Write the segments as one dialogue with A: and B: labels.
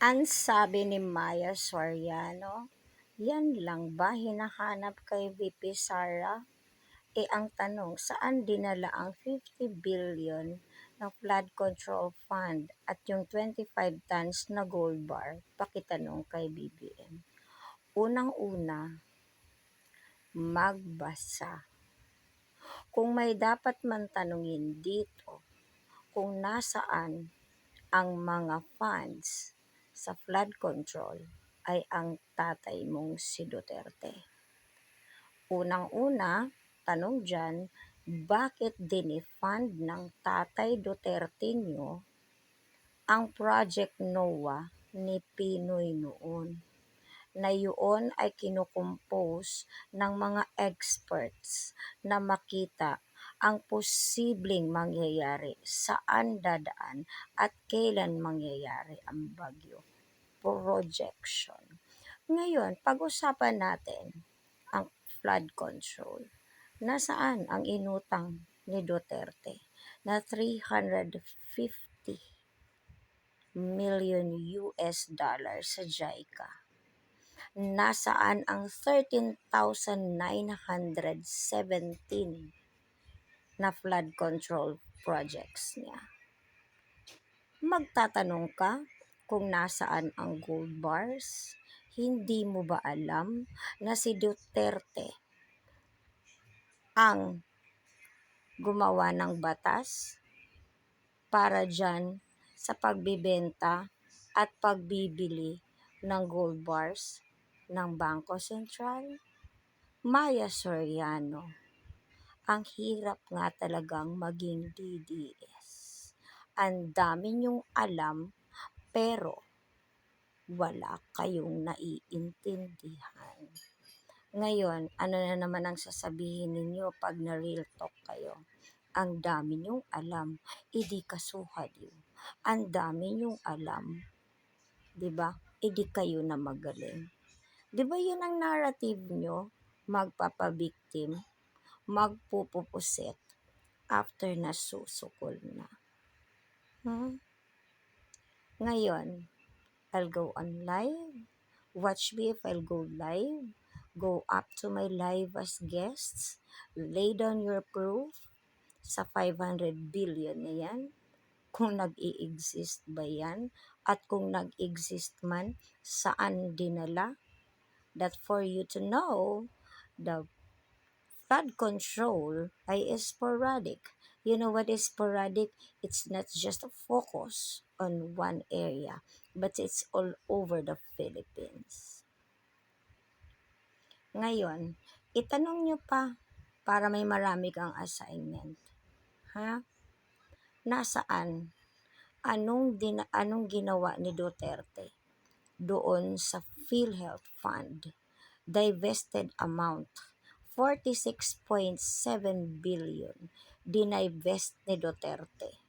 A: Ang sabi ni Maya Soriano, yan lang ba hinahanap kay VP Sara? E ang tanong, saan dinala ang 50 billion ng flood control fund at yung 25 tons na gold bar? Pakitanong kay BBM. Unang-una, magbasa. Kung may dapat man tanungin dito, kung nasaan ang mga funds sa flood control ay ang tatay mong si Duterte. Unang-una, tanong dyan, bakit dinifund ng tatay Duterte nyo ang Project NOAA ni Pinoy noon? Na yun ay kinukumpose ng mga experts na makita ang posibleng mangyayari, saan dadaan at kailan mangyayari ang bagyo. Projection. Ngayon, pag-usapan natin ang flood control. Nasaan ang inutang ni Duterte na 350 million US dollars sa JICA? Nasaan ang 13,917 na flood control projects niya? Magtatanong ka kung nasaan ang gold bars? Hindi mo ba alam na si Duterte ang gumawa ng batas para dyan sa pagbibenta at pagbibili ng gold bars ng Bangko Sentral? Maya Soriano, ang hirap nga talagang maging DDS. Ang dami niyong alam pero wala kayong naiintindihan. Ngayon, ano na naman ang sasabihin ninyo pag na-real talk kayo? Ang dami niyong alam, idi kasuhad yun. Ang dami niyong alam, di ba? Idi kayo na magaling. Di ba yun ang narrative nyo? Magpapabiktim, magpupupuset after na susukol na. Hmm? Ngayon, I'll go on live. Watch me if I'll go live. Go up to my live as guests. Lay down your proof sa 500 billion na yan. Kung nag-i-exist ba yan? At kung nag-exist man, saan dinala? That for you to know, the flood control ay sporadic. You know what is sporadic? It's not just a focus on one area, but it's all over the Philippines. Ngayon, itanong nyo pa para may marami kang assignment. Ha? Nasaan? Anong, din, anong ginawa ni Duterte doon sa PhilHealth Fund? Divested amount 46.7 billion dinivest ni Duterte.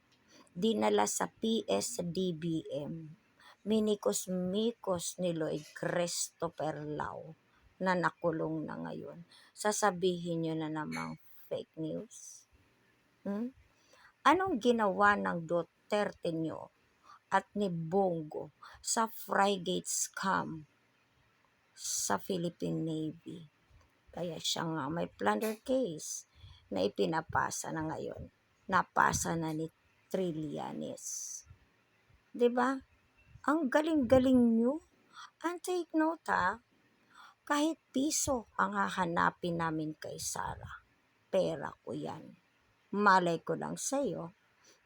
A: Dinala sa PSDBM. Minikos-mikos ni Lloyd Christopher Lau na nakulong na ngayon. Sasabihin nyo na namang fake news? Hmm? Anong ginawa ng Duterte nyo at ni Bongo sa frigate scam sa Philippine Navy? Kaya siya nga may plunder case na ipinapasa na ngayon. Napasa na ni Trillanes. 'Di ba? Ang galing-galing nyo. And take note ha, kahit piso ang hahanapin namin kay Sara. Pera ko yan. Malay ko lang sa'yo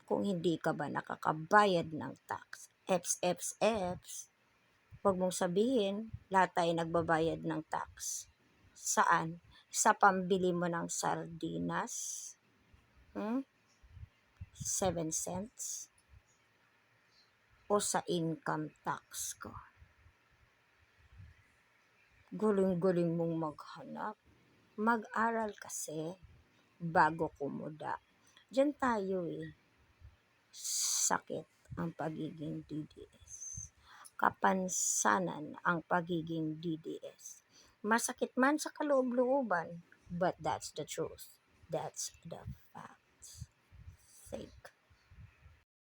A: kung hindi ka ba nakakabayad ng tax. Eps, eps, eps. Huwag mong sabihin, lahat tayo nagbabayad ng tax. Saan? Sa pambili mo ng sardinas? Hmm? 7 cents? O sa income tax ko? Guling-guling mong maghanap. Mag-aral kasi bago kumuda. Diyan tayo eh. Sakit ang pagiging DDS. Kapansanan ang pagiging DDS. Masakit man sa kaloob-looban, but that's the truth. That's the facts. Thank